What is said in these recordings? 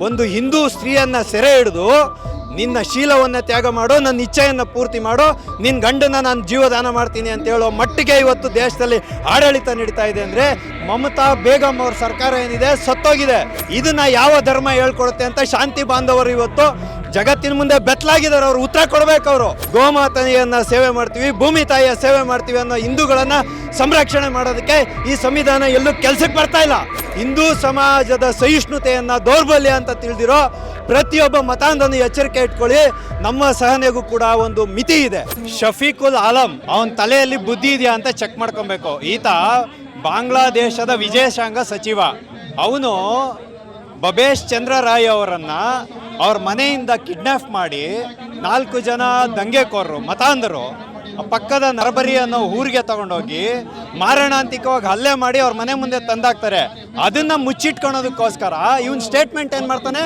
ಒಂದು ಹಿಂದೂ ಸ್ತ್ರೀಯನ್ನ ಸೆರೆ ಹಿಡಿದು ನಿನ್ನ ಶೀಲವನ್ನ ತ್ಯಾಗ ಮಾಡೋ, ನನ್ನ ಇಚ್ಛೆಯನ್ನ ಪೂರ್ತಿ ಮಾಡೋ ನಿನ್ನ ಗಂಡನ ನಾನು ಜೀವದಾನ ಮಾಡ್ತೀನಿ ಅಂತ ಹೇಳೋ ಮಟ್ಟಿಗೆ ಇವತ್ತು ದೇಶದಲ್ಲಿ ಆಡಳಿತ ನಡೀತಾ ಇದೆ ಅಂದ್ರೆ ಮಮತಾ ಬೇಗಂ ಅವ್ರ ಸರ್ಕಾರ ಏನಿದೆ ಸತ್ತೋಗಿದೆ. ಇದನ್ನ ಯಾವ ಧರ್ಮ ಹೇಳ್ಕೊಡುತ್ತೆ ಅಂತ ಶಾಂತಿ ಬಾಂಧವರು ಇವತ್ತು ಜಗತ್ತಿನ ಮುಂದೆ ಬೆತ್ತಲಾಗಿದ್ದಾರೆ ಅವರು ಉತ್ತರ ಕೊಡಬೇಕು ಅವರು. ಗೋಮಾತನೆಯನ್ನ ಸೇವೆ ಮಾಡ್ತೀವಿ, ಭೂಮಿ ತಾಯಿಯ ಸೇವೆ ಮಾಡ್ತೀವಿ ಅನ್ನೋ ಹಿಂದೂಗಳನ್ನ ಸಂರಕ್ಷಣೆ ಮಾಡೋದಕ್ಕೆ ಈ ಸಂವಿಧಾನ ಎಲ್ಲೂ ಕೆಲ್ಸಕ್ಕೆ ಬರ್ತಾ ಇಲ್ಲ. ಹಿಂದೂ ಸಮಾಜದ ಸಹಿಷ್ಣುತೆಯನ್ನ ದೌರ್ಬಲ್ಯ ಅಂತ ತಿಳಿದಿರೋ ಪ್ರತಿಯೊಬ್ಬ ಮತಾಂಧನ ಎಚ್ಚರಿಕೆ ಇಟ್ಕೊಳ್ಳಿ. ನಮ್ಮ ಸಹನೆಗೂ ಕೂಡ ಒಂದು ಮಿತಿ ಇದೆ. ಶಫೀಕುಲ್ ಆಲಂ, ಅವನ ತಲೆಯಲ್ಲಿ ಬುದ್ಧಿ ಇದೆಯಾ ಅಂತ ಚೆಕ್ ಮಾಡ್ಕೊಬೇಕು. ಈತ ಬಾಂಗ್ಲಾದೇಶದ ವಿದೇಶಾಂಗ ಸಚಿವ. ಅವನು ಬಬೇಶ್ ಚಂದ್ರ ರಾಯ್ ಅವರನ್ನ ಅವ್ರ ಮನೆಯಿಂದ ಕಿಡ್ನಾಪ್ ಮಾಡಿ ನಾಲ್ಕು ಜನ ದಂಗೆಕೋರರು, ಮತಾಂಧರು ಪಕ್ಕದ ನರಬರಿ ಅನ್ನೋ ಊರಿಗೆ ತಗೊಂಡೋಗಿ ಮಾರಣಾಂತಿಕವಾಗಿ ಹಲ್ಲೆ ಮಾಡಿ ಅವ್ರ ಮನೆ ಮುಂದೆ ತಂದಾಕ್ತಾರೆ. ಅದನ್ನ ಮುಚ್ಚಿಟ್ಕೊಳೋದಕ್ಕೋಸ್ಕರ ಇವನ್ ಸ್ಟೇಟ್ಮೆಂಟ್ ಏನ್ ಮಾಡ್ತಾನೆ?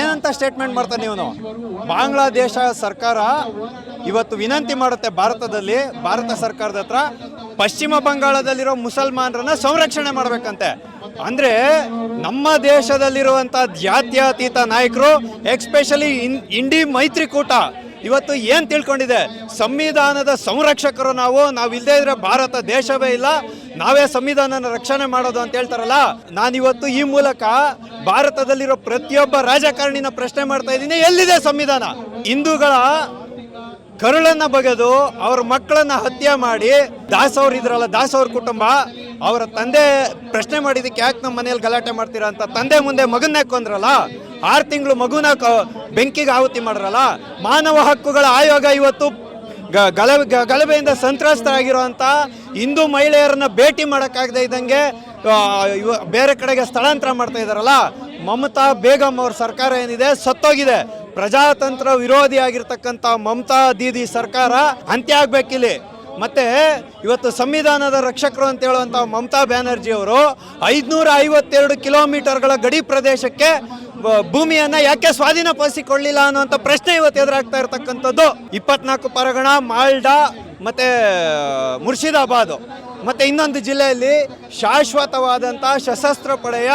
ಏನಂತ ಸ್ಟೇಟ್ಮೆಂಟ್ ಮಾಡ್ತಾನೆ ಇವನು? ಬಾಂಗ್ಲಾದೇಶ ಸರ್ಕಾರ ಇವತ್ತು ವಿನಂತಿ ಮಾಡುತ್ತೆ ಭಾರತದಲ್ಲಿ, ಭಾರತ ಸರ್ಕಾರದ ಹತ್ರ ಪಶ್ಚಿಮ ಬಂಗಾಳದಲ್ಲಿರೋ ಮುಸಲ್ಮಾನರನ್ನ ಸಂರಕ್ಷಣೆ ಮಾಡ್ಬೇಕಂತೆ. ಅಂದ್ರೆ ನಮ್ಮ ದೇಶದಲ್ಲಿರುವಂಥ ಜಾತ್ಯತೀತ ನಾಯಕರು ಎಕ್ಸ್ಪೆಷಲಿ ಇಂಡಿ ಮೈತ್ರಿಕೂಟ, ಇವತ್ತು ಏನು ತಿಳ್ಕೊಂಡಿದೆ? ಸಂವಿಧಾನದ ಸಂರಕ್ಷಕರು ನಾವು ನಾವು ಇಲ್ಲದೇ ಇದ್ರೆ ಭಾರತ ದೇಶವೇ ಇಲ್ಲ, ನಾವೇ ಸಂವಿಧಾನನ ರಕ್ಷಣೆ ಮಾಡೋದು ಅಂತ ಹೇಳ್ತಾರಲ್ಲ, ನಾನಿವತ್ತು ಈ ಮೂಲಕ ಭಾರತದಲ್ಲಿರೋ ಪ್ರತಿಯೊಬ್ಬ ರಾಜಕಾರಣಿನ ಪ್ರಶ್ನೆ ಮಾಡ್ತಾ ಇದ್ದೀನಿ, ಎಲ್ಲಿದೆ ಸಂವಿಧಾನ? ಹಿಂದೂಗಳ ಕರುಳನ್ನ ಬಗೆದು ಅವ್ರ ಮಕ್ಕಳನ್ನ ಹತ್ಯೆ ಮಾಡಿ ದಾಸವ್ರು ಇದ್ರಲ್ಲ, ದಾಸವ್ರ ಕುಟುಂಬ ಅವರ ತಂದೆ ಪ್ರಶ್ನೆ ಮಾಡಿದಕ್ಕೆ ಯಾಕೆ ನಮ್ಮ ಮನೇಲಿ ಗಲಾಟೆ ಮಾಡ್ತೀರಾ ಅಂತ ತಂದೆ ಮುಂದೆ ಮಗನ್ನ ಕೊಂದ್ರಲ್ಲ? ಆರು ತಿಂಗಳು ಮಗುನ ಬೆಂಕಿಗೆ ಆಹುತಿ ಮಾಡ್ರಲ್ಲ? ಮಾನವ ಹಕ್ಕುಗಳ ಆಯೋಗ ಇವತ್ತು ಗಲಭೆ ಗಲಭೆಯಿಂದ ಸಂತ್ರಸ್ತರಾಗಿರುವಂಥ ಹಿಂದೂ ಮಹಿಳೆಯರನ್ನ ಭೇಟಿ ಮಾಡೋಕ್ಕಾಗದೇ ಇದ್ದಂಗೆ ಬೇರೆ ಕಡೆಗೆ ಸ್ಥಳಾಂತರ ಮಾಡ್ತಾ ಇದ್ದಾರಲ್ಲ ಮಮತಾ ಬೇಗಂ ಅವ್ರ ಸರ್ಕಾರ ಏನಿದೆ? ಸತ್ತೋಗಿದೆ. ಪ್ರಜಾತಂತ್ರ ವಿರೋಧಿ ಆಗಿರ್ತಕ್ಕಂಥ ಮಮತಾ ದೀದಿ ಸರ್ಕಾರ ಅಂತ್ಯ ಆಗ್ಬೇಕಿಲ್ಲಿ. ಮತ್ತೆ ಇವತ್ತು ಸಂವಿಧಾನದ ರಕ್ಷಕರು ಅಂತ ಹೇಳುವಂಥ ಮಮತಾ ಬ್ಯಾನರ್ಜಿ ಅವರು ಐದುನೂರ ಐವತ್ತೆರಡು ಕಿಲೋಮೀಟರ್ಗಳ ಗಡಿ ಪ್ರದೇಶಕ್ಕೆ ಭೂಮಿಯನ್ನು ಯಾಕೆ ಸ್ವಾಧೀನಪಡಿಸಿಕೊಳ್ಳಿಲ್ಲ ಅನ್ನುವಂಥ ಪ್ರಶ್ನೆ ಇವತ್ತು ಎದುರಾಗ್ತಾ ಇರತಕ್ಕಂಥದ್ದು. ಇಪ್ಪತ್ನಾಲ್ಕು ಪರಗಣ, ಮಾಲ್ಡಾ ಮತ್ತೆ ಮುರ್ಷಿದಾಬಾದ್. ಮತ್ತೆ ಇನ್ನೊಂದು ಜಿಲ್ಲೆಯಲ್ಲಿ ಶಾಶ್ವತವಾದಂಥ ಸಶಸ್ತ್ರ ಪಡೆಯ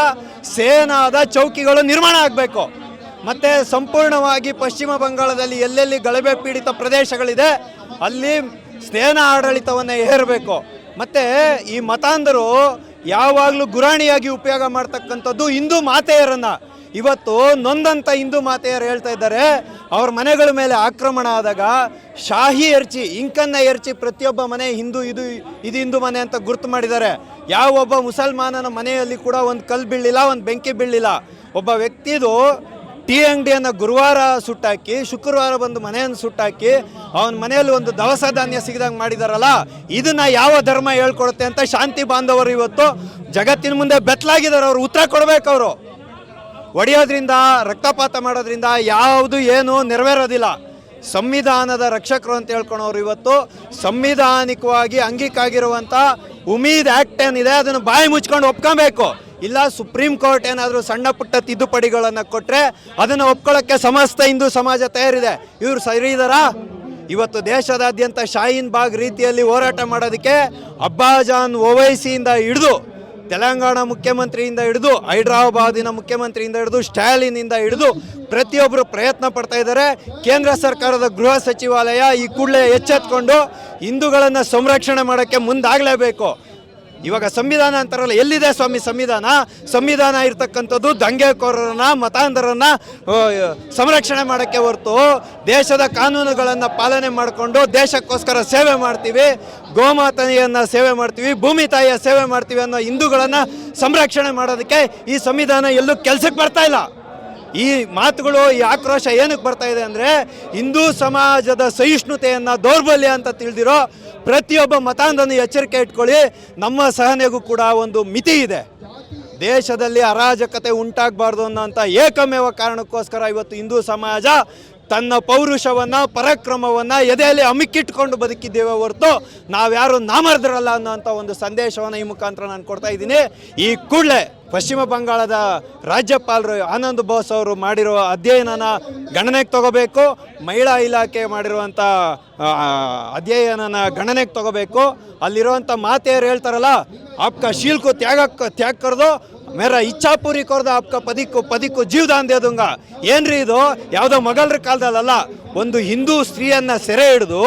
ಸೇನಾದ ಚೌಕಿಗಳು ನಿರ್ಮಾಣ ಆಗಬೇಕು. ಮತ್ತೆ ಸಂಪೂರ್ಣವಾಗಿ ಪಶ್ಚಿಮ ಬಂಗಾಳದಲ್ಲಿ ಎಲ್ಲೆಲ್ಲಿ ಗಲಭೆ ಪೀಡಿತ ಪ್ರದೇಶಗಳಿದೆ, ಅಲ್ಲಿ ಸೇನಾ ಆಡಳಿತವನ್ನು ಹೇರಬೇಕು. ಮತ್ತೆ ಈ ಮತಾಂಧರು ಯಾವಾಗಲೂ ಗುರಾಣಿಯಾಗಿ ಉಪಯೋಗ ಮಾಡ್ತಕ್ಕಂಥದ್ದು ಹಿಂದೂ ಮಾತೆಯರನ್ನು. ಇವತ್ತು ನೊಂದಂತ ಹಿಂದೂ ಮಾತೆಯರು ಹೇಳ್ತಾ ಇದ್ದಾರೆ, ಅವ್ರ ಮನೆಗಳ ಮೇಲೆ ಆಕ್ರಮಣ ಆದಾಗ ಶಾಹಿ ಎರ್ಚಿ, ಇಂಕನ್ನ ಎರ್ಚಿ ಪ್ರತಿಯೊಬ್ಬ ಮನೆ ಹಿಂದೂ ಇದು ಇದು ಹಿಂದೂ ಮನೆ ಅಂತ ಗುರುತು ಮಾಡಿದ್ದಾರೆ. ಯಾವೊಬ್ಬ ಮುಸಲ್ಮಾನನ ಮನೆಯಲ್ಲಿ ಕೂಡ ಒಂದು ಕಲ್ಲು ಬೀಳಿಲ್ಲ ಒಂದು ಬೆಂಕಿ ಬೀಳಲಿಲ್ಲ. ಒಬ್ಬ ವ್ಯಕ್ತಿದು ಟೀ ಅಂಗಡಿಯನ್ನು ಗುರುವಾರ ಸುಟ್ಟಾಕಿ, ಶುಕ್ರವಾರ ಬಂದು ಮನೆಯನ್ನು ಸುಟ್ಟಾಕಿ, ಅವನ ಮನೆಯಲ್ಲಿ ಒಂದು ದವಸ ಧಾನ್ಯ ಸಿಗದಂಗೆ ಮಾಡಿದಾರಲ್ಲ, ಇದನ್ನ ಯಾವ ಧರ್ಮ ಹೇಳ್ಕೊಡುತ್ತೆ ಅಂತ ಶಾಂತಿ ಬಾಂಧವರು ಇವತ್ತು ಜಗತ್ತಿನ ಮುಂದೆ ಬೆತ್ತಲಾಗಿದ್ದಾರೆ ಅವರು ಉತ್ತರ ಕೊಡ್ಬೇಕು ಅವರು. ಒಡಿಯೋದ್ರಿಂದ, ರಕ್ತಪಾತ ಮಾಡೋದ್ರಿಂದ ಯಾವುದು ಏನು ನೆರವೇರೋದಿಲ್ಲ. ಸಂವಿಧಾನದ ರಕ್ಷಕರು ಅಂತ ಹೇಳ್ಕೊಳೋರು ಇವತ್ತು, ಸಂವಿಧಾನಿಕವಾಗಿ ಅಂಗೀಕಾಗಿರುವಂಥ ಉಮೀದ್ ಆ್ಯಕ್ಟ್ ಏನಿದೆ, ಅದನ್ನು ಬಾಯಿ ಮುಚ್ಕೊಂಡು ಒಪ್ಕೊಬೇಕು. ಇಲ್ಲ ಸುಪ್ರೀಂ ಕೋರ್ಟ್ ಏನಾದರೂ ಸಣ್ಣ ಪುಟ್ಟ ತಿದ್ದುಪಡಿಗಳನ್ನು ಕೊಟ್ಟರೆ ಅದನ್ನು ಒಪ್ಕೊಳ್ಳೋಕ್ಕೆ ಸಮಸ್ತ ಹಿಂದೂ ಸಮಾಜ ತಯಾರಿದೆ. ಇವರು ಸರಿ ಇವತ್ತು ದೇಶದಾದ್ಯಂತ ಶಾಹೀನ್ ಬಾಗ್ ರೀತಿಯಲ್ಲಿ ಹೋರಾಟ ಮಾಡೋದಕ್ಕೆ ಅಬ್ಬಾಜಾನ್ ಓವೈಸಿಯಿಂದ ಹಿಡಿದು, ತೆಲಂಗಾಣ ಮುಖ್ಯಮಂತ್ರಿಯಿಂದ ಹಿಡಿದು, ಹೈದರಾಬಾದಿನ ಮುಖ್ಯಮಂತ್ರಿಯಿಂದ ಹಿಡಿದು ಸ್ಟಾಲಿನಿಂದ ಹಿಡಿದು ಪ್ರತಿಯೊಬ್ಬರು ಪ್ರಯತ್ನ ಪಡ್ತಾ ಇದ್ದಾರೆ. ಕೇಂದ್ರ ಸರ್ಕಾರದ ಗೃಹ ಸಚಿವಾಲಯ ಈ ಕೂಡಲೇ ಎಚ್ಚೆತ್ಕೊಂಡು ಹಿಂದೂಗಳನ್ನು ಸಂರಕ್ಷಣೆ ಮಾಡೋಕ್ಕೆ ಮುಂದಾಗಲೇಬೇಕು. ಇವಾಗ ಸಂವಿಧಾನ ಅಂತಾರಲ್ಲ, ಎಲ್ಲಿದೆ ಸ್ವಾಮಿ ಸಂವಿಧಾನ? ಸಂವಿಧಾನ ಇರ್ತಕ್ಕಂಥದ್ದು ದಂಗೆಕೋರರನ್ನ, ಮತಾಂಧರನ್ನ ಸಂರಕ್ಷಣೆ ಮಾಡೋಕ್ಕೆ ಹೊರತು ದೇಶದ ಕಾನೂನುಗಳನ್ನು ಪಾಲನೆ ಮಾಡಿಕೊಂಡು ದೇಶಕ್ಕೋಸ್ಕರ ಸೇವೆ ಮಾಡ್ತೀವಿ ಗೋಮಾತನೆಯನ್ನು ಸೇವೆ ಮಾಡ್ತೀವಿ, ಭೂಮಿ ತಾಯಿಯ ಸೇವೆ ಮಾಡ್ತೀವಿ ಅನ್ನೋ ಹಿಂದೂಗಳನ್ನು ಸಂರಕ್ಷಣೆ ಮಾಡೋದಕ್ಕೆ ಈ ಸಂವಿಧಾನ ಎಲ್ಲೂ ಕೆಲಸಕ್ಕೆ ಬರ್ತಾ ಇಲ್ಲ. ಈ ಮಾತುಗಳು, ಈ ಆಕ್ರೋಶ ಏನಕ್ಕೆ ಬರ್ತಾ ಇದೆ ಅಂದರೆ ಹಿಂದೂ ಸಮಾಜದ ಸಹಿಷ್ಣುತೆಯನ್ನು, ದೌರ್ಬಲ್ಯ ಅಂತ ತಿಳಿದಿರೋ ಪ್ರತಿಯೊಬ್ಬ ಮತಾಂಧನು ಎಚ್ಚರಿಕೆ ಇಟ್ಕೊಳ್ಳಿ. ನಮ್ಮ ಸಹನೆಗೂ ಕೂಡ ಒಂದು ಮಿತಿ ಇದೆ. ದೇಶದಲ್ಲಿ ಅರಾಜಕತೆ ಉಂಟಾಗಬಾರ್ದು ಅನ್ನೋಂಥ ಏಕಮೇವ ಕಾರಣಕ್ಕೋಸ್ಕರ ಇವತ್ತು ಹಿಂದೂ ಸಮಾಜ ತನ್ನ ಪೌರುಷವನ್ನು, ಪರಾಕ್ರಮವನ್ನು ಎದೆಯಲ್ಲಿ ಅಮಿಕ್ಕಿಟ್ಕೊಂಡು ಬದುಕಿದ್ದೇವೆ ಹೊರತು ನಾವ್ಯಾರು ನಾಮರ್ದರಲ್ಲ ಅನ್ನೋಂಥ ಒಂದು ಸಂದೇಶವನ್ನು ಈ ಮುಖಾಂತರ ನಾನು ಕೊಡ್ತಾ ಇದ್ದೀನಿ. ಈ ಕೂಡಲೇ ಪಶ್ಚಿಮ ಬಂಗಾಳದ ರಾಜ್ಯಪಾಲರು ಆನಂದ್ ಬೋಸ್ ಅವರು ಮಾಡಿರುವ ಅಧ್ಯಯನನ ಗಣನೆಗೆ ತಗೋಬೇಕು, ಮಹಿಳಾ ಇಲಾಖೆ ಮಾಡಿರುವಂಥ ಅಧ್ಯಯನನ ಗಣನೆಗೆ ತಗೋಬೇಕು. ಅಲ್ಲಿರುವಂಥ ಮಾತೆಯರು ಹೇಳ್ತಾರಲ್ಲ ಅಪ್ಕ ಶೀಲ್ಕು ತ್ಯಾಗ ತ್ಯಾಗ ಕರೆದು ಮೇರ ಇಚ್ಛಾಪೂರಿ ಕೊರ್ದ ಅಪ್ಕ ಪದಿಕ್ಕು ಪದಿಕ್ಕು ಜೀವದಾನ್ ದೇದುಂಗ ಏನ್ರಿ ಇದು? ಯಾವುದೋ ಮೊಘಲರ ಕಾಲದಲ್ಲ ಒಂದು ಹಿಂದೂ ಸ್ತ್ರೀಯನ್ನ ಸೆರೆ ಹಿಡಿದು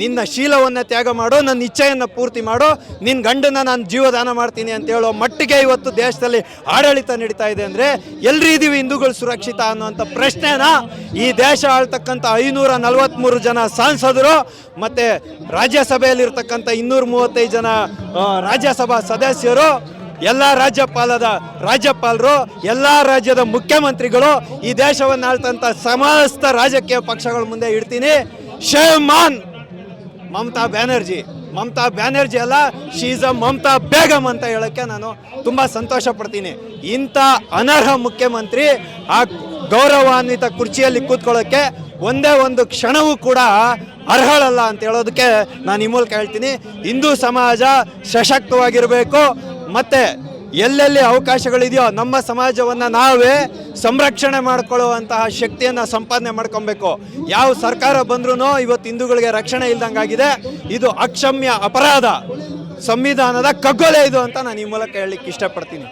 ನಿನ್ನ ಶೀಲವನ್ನ ತ್ಯಾಗ ಮಾಡೋ, ನನ್ನ ಇಚ್ಛೆಯನ್ನು ಪೂರ್ತಿ ಮಾಡೋ ನಿನ್ನ ಗಂಡನ ನಾನು ಜೀವದಾನ ಮಾಡ್ತೀನಿ ಅಂತ ಹೇಳೋ ಮಟ್ಟಿಗೆ ಇವತ್ತು ದೇಶದಲ್ಲಿ ಆಡಳಿತ ನಡೀತಾ ಇದೆ ಅಂದರೆ ಎಲ್ರಿ ಇದೀವಿ ಹಿಂದೂಗಳು ಸುರಕ್ಷಿತ ಅನ್ನುವಂಥ ಪ್ರಶ್ನೆನ? ಈ ದೇಶ ಆಳ್ತಕ್ಕಂಥ ಐನೂರ ನಲವತ್ತ್ಮೂರು ಜನ ಸಾಂಸದರು ಮತ್ತು ರಾಜ್ಯಸಭೆಯಲ್ಲಿರ್ತಕ್ಕಂಥ ಇನ್ನೂರ ಮೂವತ್ತೈದು ಜನ ರಾಜ್ಯಸಭಾ ಸದಸ್ಯರು ಎಲ್ಲ ರಾಜ್ಯಪಾಲದ ರಾಜ್ಯಪಾಲರು, ಎಲ್ಲ ರಾಜ್ಯದ ಮುಖ್ಯಮಂತ್ರಿಗಳು ಈ ದೇಶವನ್ನು ಆಳ್ತಂಥ ಸಮಸ್ತ ರಾಜಕೀಯ ಪಕ್ಷಗಳ ಮುಂದೆ ಇಡ್ತೀನಿ. ಶೇಮಾನ್ ಮಮತಾ ಬ್ಯಾನರ್ಜಿ. ಮಮತಾ ಬ್ಯಾನರ್ಜಿ ಅಲ್ಲ ಶೀಸ್ ಅ ಮಮತಾ ಬೇಗಮ್ ಅಂತ ಹೇಳಕ್ಕೆ ನಾನು ತುಂಬ ಸಂತೋಷ ಪಡ್ತೀನಿ ಇಂಥ ಅನರ್ಹ ಮುಖ್ಯಮಂತ್ರಿ ಆ ಗೌರವಾನ್ವಿತ ಕುರ್ಚಿಯಲ್ಲಿ ಕೂತ್ಕೊಳ್ಳೋಕ್ಕೆ ಒಂದೇ ಒಂದು ಕ್ಷಣವೂ ಕೂಡ ಅರ್ಹಳಲ್ಲ ಅಂತ ಹೇಳೋದಕ್ಕೆ ನಾನು ಈ ಮೂಲಕ ಹೇಳ್ತೀನಿ. ಹಿಂದೂ ಸಮಾಜ ಸಶಕ್ತವಾಗಿರಬೇಕು. ಮತ್ತೆ ಎಲ್ಲೆಲ್ಲಿ ಅವಕಾಶಗಳಿದೆಯೋ ನಮ್ಮ ಸಮಾಜವನ್ನು ನಾವೇ ಸಂರಕ್ಷಣೆ ಮಾಡಿಕೊಳ್ಳುವಂತಹ ಶಕ್ತಿಯನ್ನು ಸಂಪಾದನೆ ಮಾಡ್ಕೊಬೇಕು. ಯಾವ ಸರ್ಕಾರ ಬಂದ್ರೂ ಇವತ್ತು ಹಿಂದೂಗಳಿಗೆ ರಕ್ಷಣೆ ಇಲ್ದಂಗಾಗಿದೆ. ಇದು ಅಕ್ಷಮ್ಯ ಅಪರಾಧ. ಸಂವಿಧಾನದ ಕಗ್ಗೊಲೆ ಇದು ಅಂತ ನಾನು ಈ ಮೂಲಕ ಹೇಳಲಿಕ್ಕೆ ಇಷ್ಟಪಡ್ತೀನಿ.